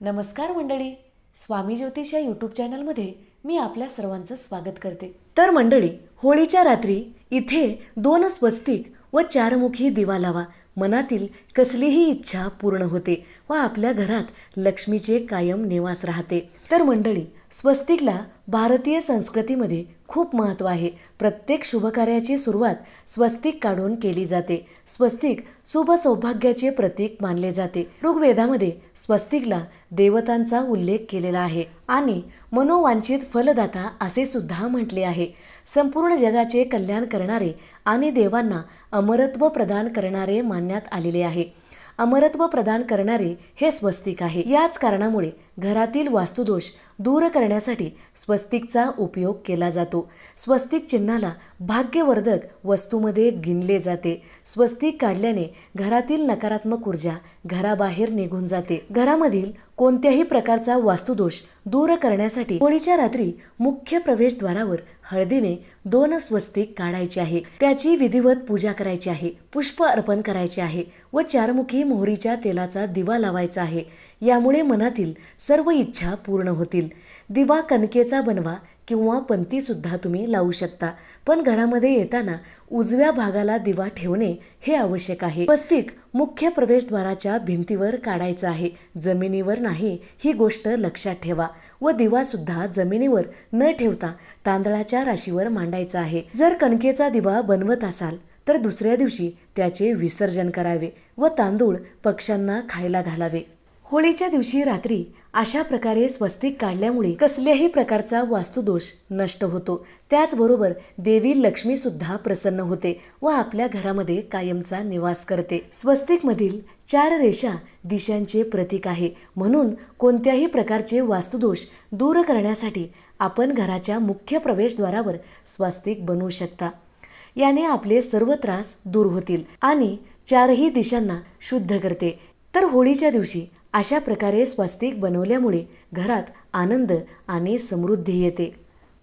नमस्कार मंडळी. स्वामी ज्योतिष या यूट्यूब चॅनलमध्ये मी आपल्या सर्वांचं स्वागत करते. तर मंडळी होळीच्या रात्री इथे दोन स्वस्तिक व चारमुखी दिवा लावा. मनातील कसलीही इच्छा पूर्ण होते व आपल्या घरात लक्ष्मीचे कायम निवास राहते. तर मंडळी स्वस्तिकला भारतीय संस्कृतीमध्ये खूप महत्त्व आहे. प्रत्येक शुभकार्याची सुरुवात स्वस्तिक काढून केली जाते. स्वस्तिक शुभ सौभाग्याचे प्रतीक मानले जाते. ऋग्वेदामध्ये स्वस्तिकला देवतांचा उल्लेख केलेला आहे आणि मनोवांछित फलदाता असे सुद्धा म्हटले आहे. संपूर्ण जगाचे कल्याण करणारे आणि देवांना अमरत्व प्रदान करणारे मानण्यात आलेले आहे. अमरत्व प्रदान करणारे हे स्वस्तिक आहे. याच कारणामुळे घरातील वास्तुदोष दूर करण्यासाठी स्वस्तिकचा उपयोग केला जातो. स्वस्तिक चिन्हाला भाग्यवर्धक वस्तूमध्ये गिनले जाते. स्वस्तिक काढल्याने घरातील नकारात्मक ऊर्जा घराबाहेर निघून जाते. घरामधील कोणत्याही प्रकारचा वास्तुदोष दूर करण्यासाठी होळीच्या रात्री मुख्य प्रवेशद्वारावर हळदीने दोन स्वस्तिक काढायचे आहे. त्याची विधिवत पूजा करायची आहे. पुष्प अर्पण करायचे आहे व चारमुखी मोहरीच्या तेलाचा दिवा लावायचा आहे. यामुळे मनातील सर्व इच्छा पूर्ण होतील. दिवा कणकेचा बनवा किंवा पंतीसुद्धा तुम्ही लावू शकता. पण घरामध्ये येताना उजव्या भागाला दिवा ठेवणे हे आवश्यक आहे. स्वस्तिक मुख्य प्रवेशद्वाराच्या भिंतीवर काढायचं आहे. जमिनीवर नाही ही गोष्ट लक्षात ठेवा. व दिवासुद्धा जमिनीवर न ठेवता तांदळाच्या राशीवर मांडायचा आहे. जर कणकेचा दिवा बनवत असाल तर दुसऱ्या दिवशी त्याचे विसर्जन करावे व तांदूळ पक्ष्यांना खायला घालावे. होळीच्या दिवशी रात्री अशा प्रकारे स्वस्तिक काढल्यामुळे कसल्याही प्रकारचा वास्तुदोष नष्ट होतो. त्याचबरोबर देवी लक्ष्मी सुद्धा प्रसन्न होते व आपल्या घरामध्ये कायमचा निवास करते. स्वस्तिक मधील चार रेषा दिशांचे प्रतीक आहे. म्हणून कोणत्याही प्रकारचे वास्तुदोष दूर करण्यासाठी आपण घराच्या मुख्य प्रवेशद्वारावर स्वस्तिक बनवू शकता. याने आपले सर्व त्रास दूर होतील आणि चारही दिशांना शुद्ध करते. तर होळीच्या दिवशी अशा प्रकारे स्वस्तिक बनवल्यामुळे घरात आनंद आणि समृद्धी येते.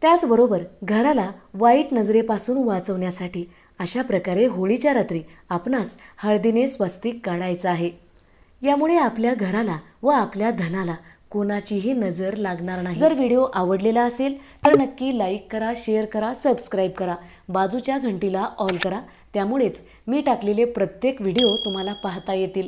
त्याचबरोबर घराला वाईट नजरेपासून वाचवण्यासाठी अशा प्रकारे होळीच्या रात्री आपणास हळदीने स्वस्तिक काढायचं आहे. यामुळे आपल्या घराला व आपल्या धनाला कोणाचीही नजर लागणार नाही. जर व्हिडिओ आवडलेला असेल तर नक्की लाईक करा शेअर करा सबस्क्राईब करा. बाजूच्या घंटीला ऑल करा. त्यामुळेच मी टाकलेले प्रत्येक व्हिडिओ तुम्हाला पाहता येतील.